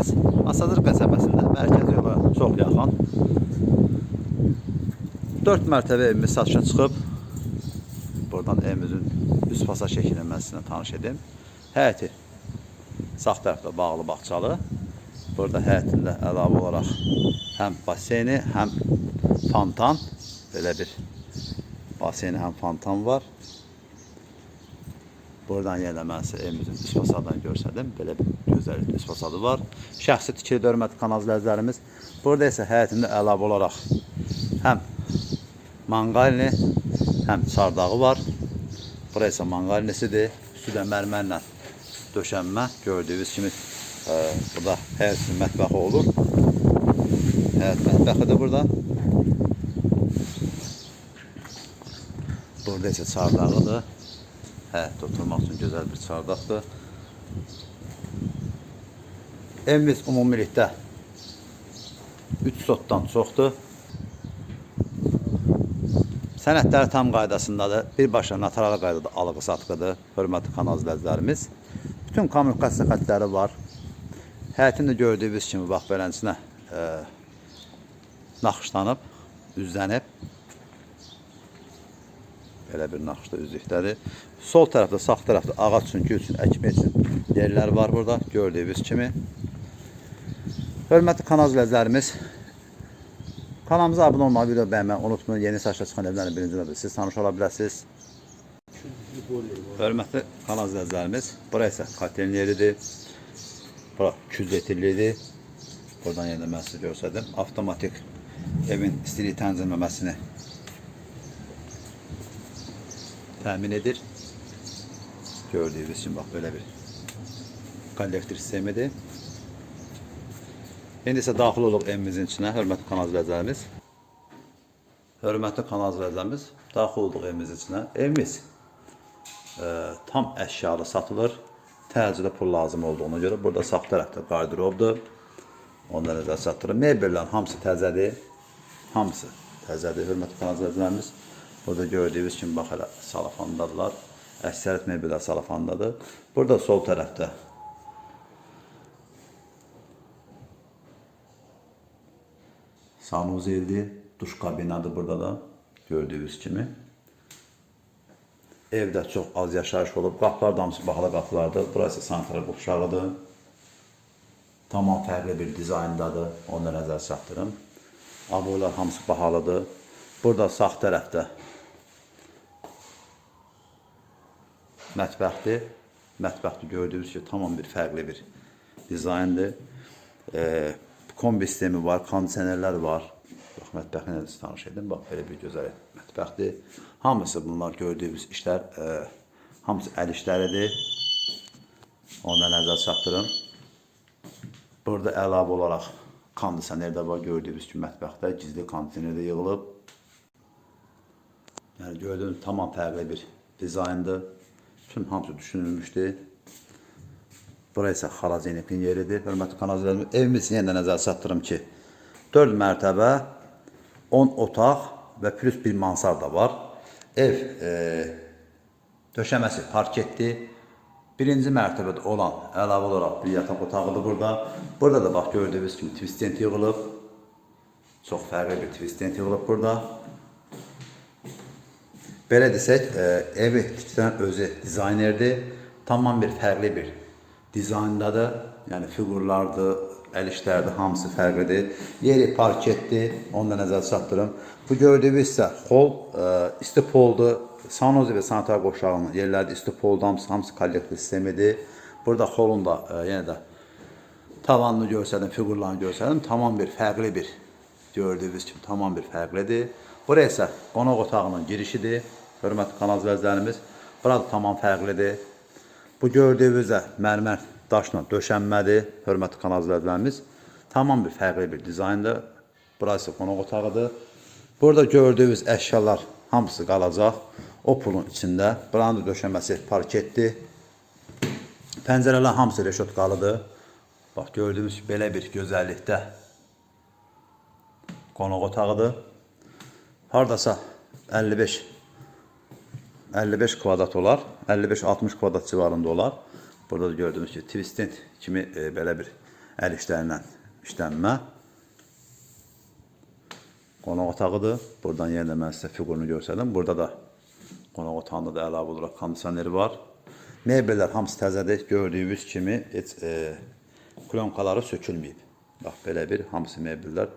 evimiz Asazır qəsəbəsində mərkəzi yola çox yaxın. 4 mərtəbə evimiz satışa çıxıb. Buradan evimizin üst pasa şəklini mən sizinlə tanış edim. Həyəti sağ tərəfdə bağlı bağçalı. Burada həyətində əlavə olaraq həm baseyni, həm fontan belə bir baseyni həm fontan var. Buradan yenə mən sizə evimizin üst fasadını göstərdim. Belə bir gözəl üst fasadı var. Şəxsi tikili hörmətli kanal izləyicilərimiz. Burada isə həyətində əlavə olaraq həm manqalini, həm çardağı var. Bura isə manqalinisidir. Üstü də mərmərlə döşənmə. Gördüyünüz kimi e, burada həyətin mətbəxi olur. Həyət mətbəxi də burada. Burada isə çardağıdır. Həyətdə oturmaq üçün gözəl bir çardaqdır. Evimiz ümumilikdə 3 sotdan çoxdur. Sənədləri tam qaydasındadır. Birbaşa notarial qaydada alığı satqıdır. Hörmətli kanal izləyicilərimiz. Bütün kommunikasiya xətləri var. Həyətində gördüyünüz kimi bax beləsinə e, naxışlanıb, üzlənib. Belə bir naxışda üzlükdədir. Sol tərəfdə, sağ tərəfdə ağac çünki üçün, əkmək üçün yerlər var burada gördüyünüz kimi. Hörmətli kanal izləyicilərimiz, kanalımıza abunə olmağı, video bəyənməyi unutmayın. Yeni saçla çıxan evlərin birinci növbədə siz tanış ola bilərsiniz. Hörmətli kanal izləyicilərimiz, bura isə kotelin yeridir. Bura küzletirlidir. Buradan yenə mən sizə göstərdim. Avtomatik evin istilik tənzimləməsini təmin edir. Gördüyünüz kimi bax belə bir kollektor sistemidir. İndi isə daxil oluq evimizin içinə, hörmətli kanal izləyicilərimiz. Hörmətli kanal izləyicilərimiz, daxil olduq evimizin içinə. Evimiz e, tam əşyalı satılır. Təcili pul lazım olduğuna görə burada sağ tərəfdə qardirobdur. Onda nəzər çatdırır. Mebellərin hamısı təzədir. Hamısı təzədir, hörmətli kanal izləyicilərimiz. Burada gördüyünüz kimi bax hələ salafandadılar. Əksəriyyət mebellər salafandadır. Burada sol tərəfdə sanuzeldir. Duş kabinadır burada da gördüyünüz kimi. Evdə çox az yaşayış olub. Qapılar da hamısı bağlı qapılardır. Burası sanitar qopşağıdır. Tamam fərqli bir dizayndadır. Onu da nəzər çatdırın. Aboylar hamısı bahalıdır. Burada sağ tərəfdə mətbəxdir. Mətbəxdə gördüyünüz ki, tamam bir fərqli bir dizayndır. E, kombi sistemi var, kondisionerlər var. Bax, mətbəxlə də tanış edin. Bax, belə bir gözəl mətbəxdir. Hamısı bunlar gördüyünüz işlər, e, hamısı əl işləridir. Onu da nəzər çatdırın. Burada əlavə olaraq kondisioner də var, gördüyünüz kimi mətbəxdə gizli kondisioner də yığılıb. Yəni gördüyünüz tamam fərqli bir dizayndır. Bütün hamısı düşünülmüşdür. Bura isə xalacenikin yeridir. Hörmətli kanal izləyicilərimiz, evimiz yenə də nəzər çatdırım ki, 4 mərtəbə, 10 otaq və plus bir mansar da var. Ev e, döşəməsi parketli. Birinci mərtəbədə olan əlavə olaraq bir yataq otağıdır burada. Burada da bax gördüyünüz kimi twist tent yığılıb. Çox fərqli bir twist tent yığılıb burada. Belə desək, e, evi tikdirən özü dizaynerdir. Tamam bir fərqli bir dizayndadır. Yəni fiqurlardır, əl işlərdir, hamısı fərqlidir. Yeri parketdir, onu da nəzərə çatdırım. Bu gördüyünüz isə hol, e, istipoldur. Sanozi və sanitar qoşağının yerlərdə istipoldur, hamısı, hamısı kollektiv sistemidir. Burada holun da e, yenə də tavanını görsədim, fiqurlarını görsədim. Tamam bir fərqli bir gördüyünüz kimi tamam bir fərqlidir. Bura isə qonaq otağının girişidir. Hörmətli kanal izləyicilərimiz, burada tamam fərqlidir. Bu gördüyünüz də mərmər daşla döşənmədir. Hörmətli kanal tamam bir fərqli bir dizayndır. Burası qonaq otağıdır. Burada gördüyünüz əşyalar hamısı qalacaq. O pulun içində. Buranın da döşəməsi parketdir. Pəncərələr hamısı reşotqalıdır. Bax gördüyünüz belə bir gözəllikdə qonaq otağıdır. Hardasa 55 55 kvadrat olar. 55-60 kvadrat civarında olar. Burada da gördüyünüz ki, twist tent kimi e, belə bir əl işlərlə işlənmə. Qonaq otağıdır. Buradan yenə mən sizə fiqurunu göstərdim. Burada da qonaq otağında da əlavə olaraq kondisioneri var. Mebellər hamısı təzədir. Gördüyünüz kimi heç e, klonkaları sökülməyib. Bax belə bir hamısı mebellər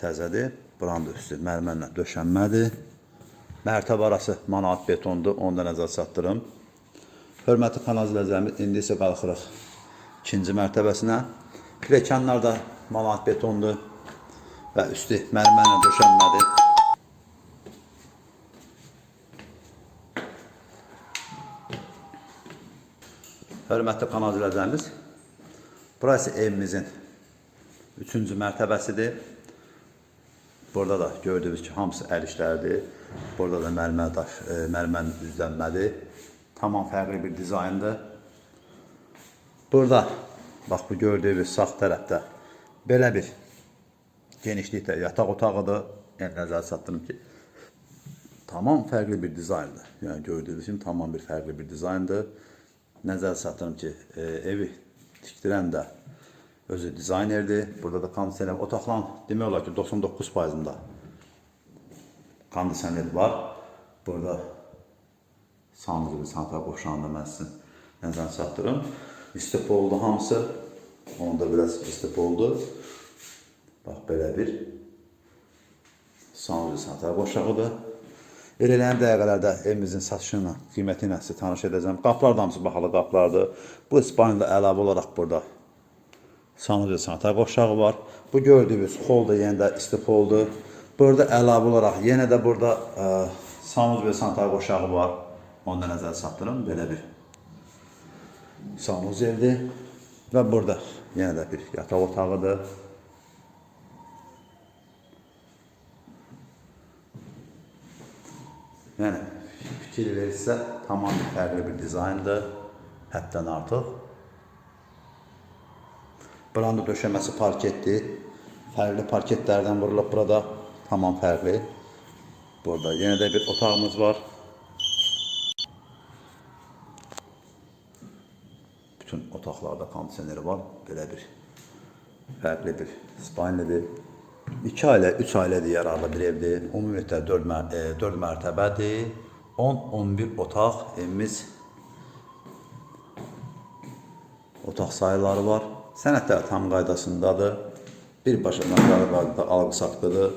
təzədir. Branda üstü mərmərlə döşənmədir. Mərtəbə arası manat betondur. Onda nəzər çatdırım. Hörmətli kanal izləyicilərimiz, indi isə qalxırıq ikinci mərtəbəsinə. Pilləkənlər də manat betondur və üstü mərmərlə döşənmədir. Hörmətli kanal izləyicilərimiz, burası evimizin üçüncü mərtəbəsidir. Burada da gördüyünüz ki, hamısı əl işləridir. Burada da mərmər daş, e, mərmər düzlənmədir. Tamam fərqli bir dizayndır. Burada bax bu gördüyünüz sağ tərəfdə belə bir genişlikdə yataq otağıdır. Yəni nəzər çatdırım ki, tamam fərqli bir dizayndır. Yəni gördüyünüz kimi tamam bir fərqli bir dizayndır. Nəzər çatdırım ki, e, evi tikdirən də özü dizaynerdir. Burada da kondisioner otaqların demək olar ki 99%-ında kondisioner var. Burada sanrı bir santra qoşanında mən sizin nəzər çatdırım. İstep oldu hamısı. Onda biraz istep oldu. Bax belə bir sanrı santra qoşağıdır. Elələn dəqiqələrdə evimizin satışı ilə, qiyməti ilə sizə tanış edəcəm. Qapılar da hamısı bahalı qapılardır. Bu İspanyada əlavə olaraq burada Sanıcı sanatar qoşağı var. Bu gördüyünüz hol da yenə də istipoldur. Burada əlavə olaraq yenə də burada ə, Sanuz və sanatar qoşağı var. Onda nəzər çatdırım. Belə bir Sanuz evdir. Və burada yenə də bir yataq otağıdır. Yəni fikir verirsə tamam fərqli bir dizayndır. Həddən artıq. Branda döşəməsi parketdir. Fərqli parketlərdən vurulub burada. Tamam fərqli. Burada yenə də bir otağımız var. Bütün otaqlarda kondisioneri var. Belə bir fərqli bir spanidir. 2 ailə, 3 ailədir yararlı bir evdir. Ümumiyyətlə 4, mər e, 4 mərtəbədir. 10-11 otaq evimiz otaq sayıları var. Sənədlər tam qaydasındadır. Birbaşa məbləğ qaydada alqı satqıdır.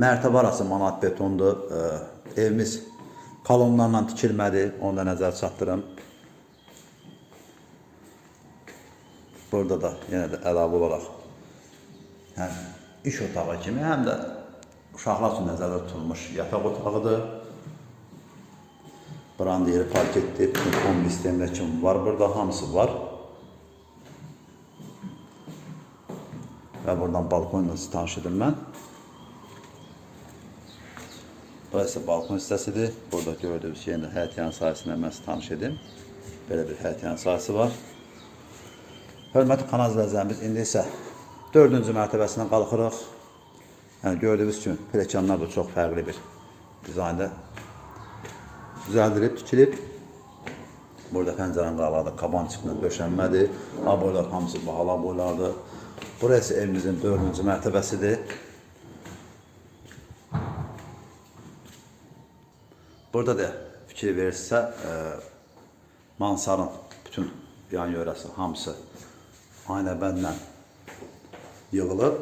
Mərtəbə arası manat betondur. Evimiz kolonlarla tikilmədi. Onu da nəzər çatdırım. Burada da yenə də əlavə olaraq həm iş otağı kimi, həm də uşaqlar üçün nəzərdə tutulmuş yataq otağıdır. Brand yeri parketdir. Bütün kombi sistemlər kimi var burada. Hamısı var. Və buradan balkonla sizi tanış edim mən. Burası balkon hissəsidir. Burada gördüyünüz yenə də həyət yanı sahəsində mən sizi tanış edim. Belə bir həyət yanı sahəsi var. Hörmətli kanal izləyicilərimiz, indi isə dördüncü mərtəbəsindən qalxırıq. Yəni gördüyünüz kimi pilləkənlər də çox fərqli bir dizaynda düzəldilib, tikilib. Burada pəncərənin qalağı kaban çıxında döşənmədir. Aboylar hamısı bahalı aboylardır. Burası evimizin dördüncü mərtəbəsidir. Burada da fikir verirsə, e, Mansarın bütün yan yörəsi hamısı aynə bəndlə yığılıb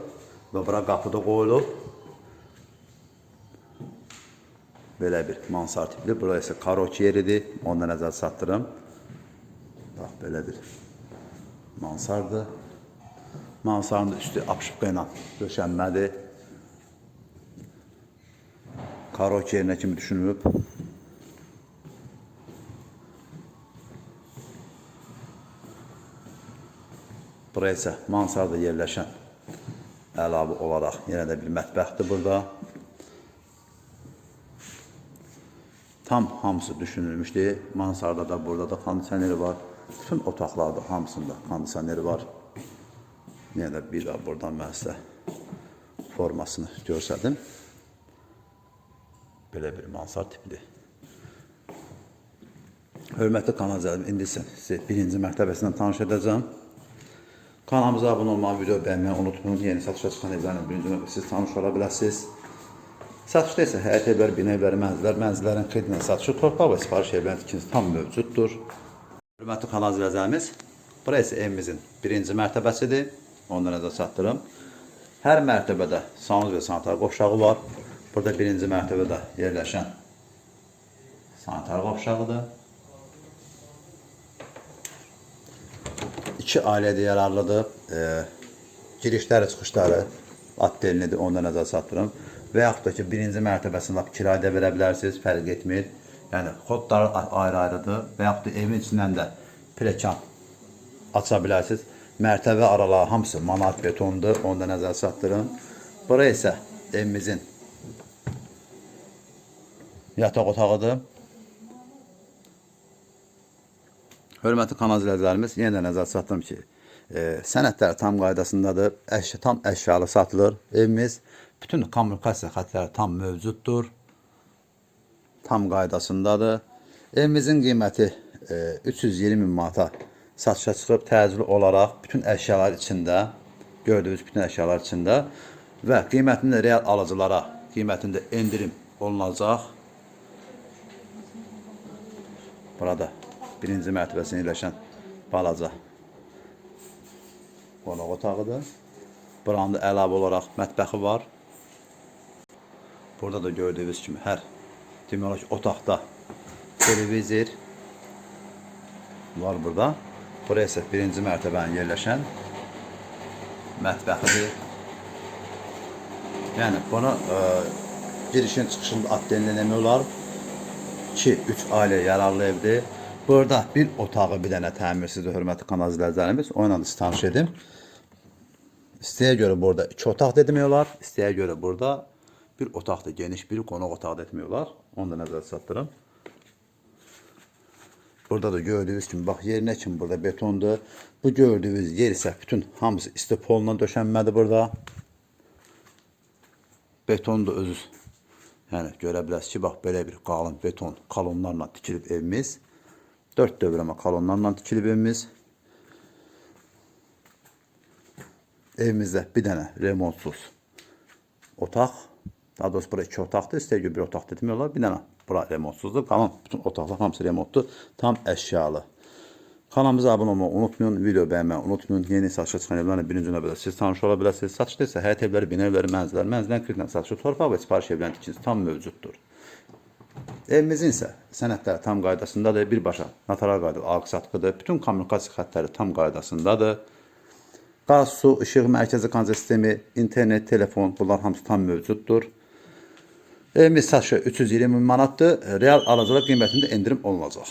və bura qapıda qoyulub. Belə bir mansar tipli. Bura isə karoç yeridir. Onda nəzər çatdırım. Bax, belə bir mansardır. Mansarın üstü apşıqqa ilə döşənmədir. Karoç yerinə kimi düşünülüb. Buraya isə mansarda yerləşən əlavə olaraq yenə də bir mətbəxdir burada. Tam hamısı düşünülmüşdü. Mansarda da burada da kondisioneri var. Bütün otaqlarda hamısında kondisioneri var. Yenə də bir daha buradan mən sizə formasını görsədim. Belə bir mansar tipidir. Hörmətli kanal izləyicilərim, indi sizə birinci mərtəbəsindən tanış edəcəm. Kanalımıza abunə olmağı, video bəyənməyi unutmayın. Yeni satışa çıxan evlərin birinci növbədə siz tanış ola biləsiniz. Satışda isə həyət evləri, bina evləri, mənzillər, mənzillərin xidmət satışı, torpaq və sifariş evlərinin tikintisi tam mövcuddur. Hörmətli kanal izləyicilərimiz, bura isə evimizin birinci mərtəbəsidir. Ondan nəzər çatdırım. Hər mərtəbədə sanuz və sanitar qovşağı var. Burada birinci mərtəbədə yerləşən sanitar qovşağıdır. İki ailədə yararlıdır. E, girişləri, çıxışları atdelinidir, ondan nəzər çatdırım. Və yaxud da ki, birinci mərtəbəsini lap kirayədə verə bilərsiniz, fərq etmir. Yəni, kodları ayrı-ayrıdır və yaxud da evin içindən də plekan aça bilərsiniz. Mərtəbə araları hamısı manat betondur, onda nəzər çatdırın. Bura isə evimizin yataq otağıdır. Hörmətli kanal izləyicilərimiz, yenə də nəzər çatdırım ki, e, sənədlər tam qaydasındadır, əşya, tam əşyalı satılır. Evimiz bütün kommunikasiya xətləri tam mövcuddur. Tam qaydasındadır. Evimizin qiyməti e, 320 min manata satışa çıxıb təcili olaraq bütün əşyalar içində, gördüyünüz bütün əşyalar içində və qiymətində real alıcılara qiymətində endirim olunacaq. Burada birinci mərtəbəsində yerləşən balaca qonaq otağıdır. Buranın da əlavə olaraq mətbəxi var. Burada da gördüyünüz kimi hər demək olar ki, otaqda televizor var burada. Bura isə birinci mərtəbənin yerləşən mətbəxidir. Yəni bunu e, girişin çıxışında atdelini demək olar. 2-3 ailə yararlı evdir. Burada bir otağı bir dənə təmirsizdir, hörmətli kanal izləyicilərimiz. O ilə də sizi tanış edim. İstəyə görə burada iki otaq da demək olar. İstəyə görə burada bir otaq da geniş bir qonaq otağı da etmək olar. Onu da nəzərə çatdırın. Burada da gördüyünüz kimi bax yerinə kimi burada betondur. Bu gördüyünüz yer isə bütün hamısı istipolla döşənmədir burada. Beton da özü. Yəni görə bilərsiniz ki, bax belə bir qalın beton kolonlarla tikilib evimiz. 4 dövrəmə kolonlarla tikilib evimiz. Evimizdə bir dənə remontsuz otaq. Daha doğrusu bura iki otaqdır. İstəyə bir otaq demək olar. Bir dənə bura remontsuzdur. Qalan bütün otaqlar hamısı remontdur. Tam əşyalı. Kanalımıza abunə olmağı unutmayın, video bəyənməyi unutmayın. Yeni satışa çıxan evlərlə birinci növbədə siz tanış ola bilərsiniz. Satışda isə həyət evləri, bina evləri, mənzillər, mənzillərin kreditlə satışı, torpaq və sifariş evlərinin tikintisi tam mövcuddur. Evimizin isə sənədləri tam qaydasındadır. Birbaşa notarial qayda alqı-satqıdır. Bütün kommunikasiya xəttləri tam qaydasındadır. Qaz, su, işıq, mərkəzi kanalizasiya sistemi, internet, telefon bunlar hamısı tam mövcuddur. Evimiz satışı 320 min manatdır. Real alıcılar qiymətində endirim olunacaq.